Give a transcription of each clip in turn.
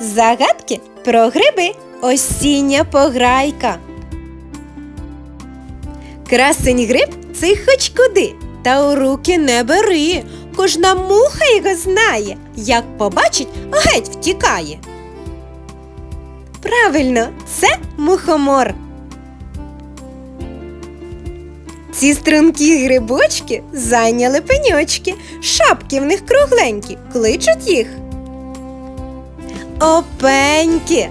Загадки про гриби. Осіння пограйка. Красень гриб цей хоч куди, та у руки не бери. Кожна муха його знає, як побачить, геть втікає. Правильно, це мухомор. Ці стрункі грибочки зайняли пеньочки, шапки в них кругленькі, кличуть їх. Опеньки.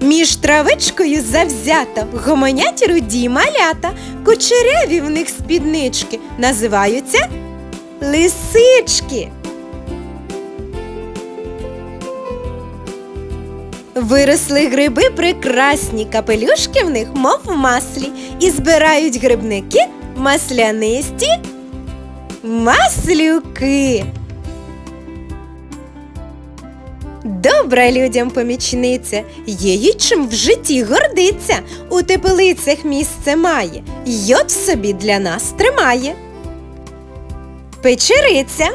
Між травичкою завзято гомонять руді малята, кучеряві в них спіднички називаються лисички. Виросли гриби прекрасні, капелюшки в них, мов в маслі, і збирають грибники маслянисті маслюки. Добра людям помічниця, її чим в житті гордиться, у теплицях місце має, йод собі для нас тримає. Печериця.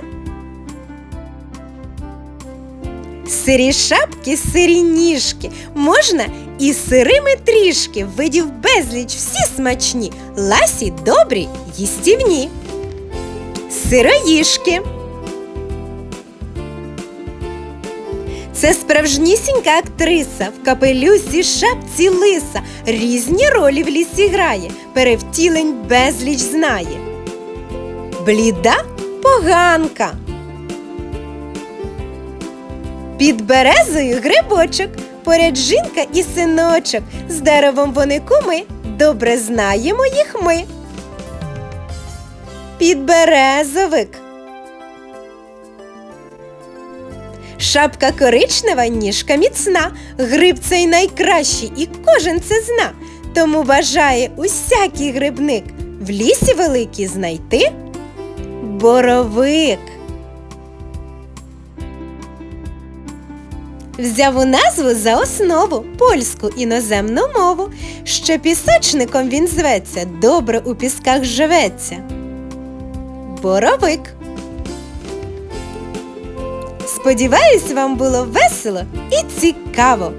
Сирі шапки, сирі ніжки, можна і сирими трішки, видів безліч всі смачні, ласі добрі, їстівні. Сироїшки. Це справжнісінька актриса в капелюсі шапці лиса, різні ролі в лісі грає, перевтілень безліч знає. Бліда поганка. Під березою грибочок, поряд жінка і синочок. З деревом вони куми, добре знаємо їх ми. Підберезовик. Шапка коричнева, ніжка міцна, гриб цей найкращий, і кожен це зна. Тому бажає усякий грибник в лісі великий знайти боровик. Взяв у назву за основу польську іноземну мову, що пісочником він зветься, добре у пісках живеться. Боровик. Сподіваюсь, вам було весело і цікаво.